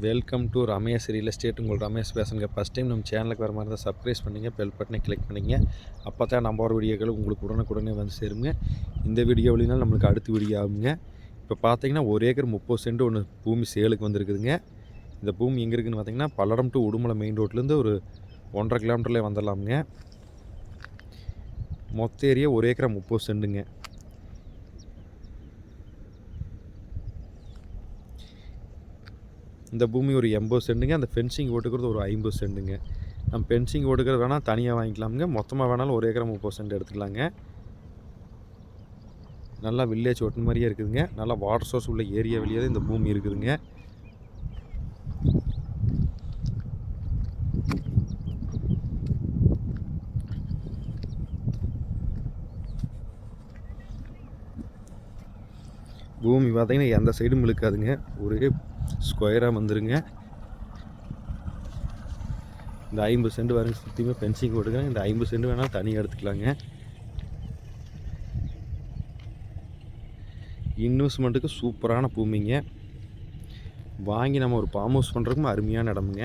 Welcome to Ramesh real estate உங்கள் ரமேஷ் பேசுங்க. First time நம்ம சேனலுக்கு வர மாதிரி இருந்தால் சப்ஸ்கிரைப் பண்ணிங்க பெல் பட்டனை கிளிக் பண்ணிங்க. அப்போ தான் நம்ம ஒரு வீடியோக்கள் உங்களுக்கு உடனுக்குடனே வந்து சேருங்க. இந்த வீடியோ வழினாலும் நம்மளுக்கு அடுத்த வீடியோ ஆகுங்க. இப்போ பார்த்தீங்கன்னா ஒரு ஏக்கர் முப்பது சென்ட் ஒன்று பூமி சேலுக்கு வந்திருக்குதுங்க. இந்த பூமி எங்கே இருக்குதுன்னு பார்த்தீங்கன்னா பல்லடம் டு உடுமலை மெயின் ரோட்லேருந்து ஒரு ஒன்றரை கிலோமீட்டர்லேயே வந்துடலாமுங்க. மொத்த ஏரியா ஒரு ஏக்கரை முப்பது சென்ட்டுங்க இந்த பூமி ஒரு எண்பது சென்ட்டுங்க அந்த ஃபென்சிங் ஓட்டுக்கிறது ஒரு ஐம்பது சென்ட்டுங்க நம்ம ஃபென்சிங் ஓட்டுக்கிறது வேணால் தனியாக வாங்கிக்கலாமுங்க. மொத்தமாக வேணாலும் ஒரு ஏக்கரை முப்பது சென்ட் எடுத்துக்கலாங்க. நல்லா வில்லேஜ் ஓட்டுன மாதிரியே இருக்குதுங்க. நல்லா வாட்டர் சோர்ஸ் உள்ள ஏரியா வெளியே தான் இந்த பூமி இருக்குதுங்க. பூமி பார்த்தீங்கன்னா எந்த சைடும் இழுக்காதுங்க ஒரே ஸ்கொயராக வந்துடுங்க இந்த ஐம்பது சென்ட் வரைக்கும் சுற்றியுமே ஃபென்சிங் போட்டுருக்காங்க இந்த ஐம்பது சென்ட் வேணால் தனியாக எடுத்துக்கலாங்க. இன்வெஸ்ட்மெண்ட்டுக்கு சூப்பரான பூமிங்க. வாங்கி நம்ம ஒரு ஃபார்ம் ஹவுஸ் பண்ணுறதுக்கும் அருமையான இடமுங்க.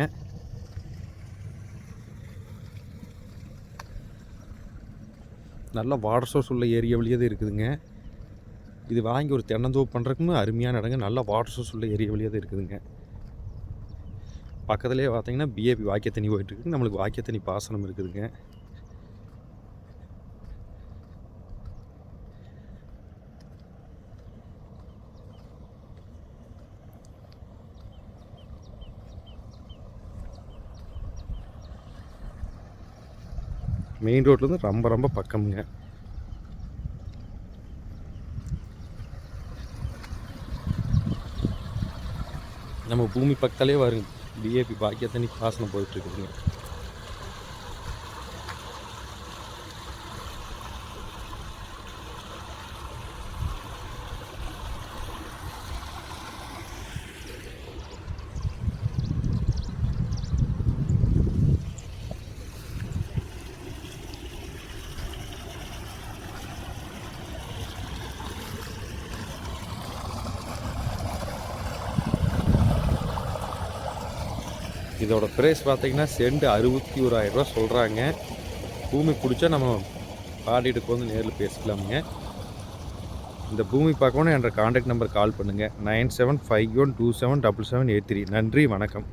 நல்ல வாட்டர் சோர்ஸ் உள்ள ஏரியா வழியே தான் இருக்குதுங்க. இது வாங்கி ஒரு தென்னந்தோப்பு பண்ணுறக்குமே அருமையான இடங்க. நல்ல வாட்டர் சோர்ஸ் உள்ள ஏரியா வழியாக தான் இருக்குதுங்க. பக்கத்துலேயே பார்த்தீங்கன்னா பிஏபி வாக்கிய தண்ணி போயிட்டுருக்கு நம்மளுக்கு வாக்கிய தண்ணி பாசனம் இருக்குதுங்க. மெயின் ரோட்லேருந்து ரொம்ப ரொம்ப பக்கம்ங்க. நம்ம பூமி பக்கத்தாலே வருங்க. பிஏபி பாக்கிய தண்ணி பாசனம் போயிட்டுருக்குதுங்க இதோட ப்ரைஸ் பார்த்திங்கன்னா செண்டு அறுபத்தி ஓராயிரரூவா சொல்கிறாங்க பூமி பிடிச்சா நம்ம பாடிட்டுக்கு வந்து நேரில் பேசிக்கலாமுங்க. இந்த பூமி பார்க்கணும் என்ற காண்டாக்ட் நம்பர் கால் பண்ணுங்கள் nine seven five one two seven double seven eight three. நன்றி வணக்கம்.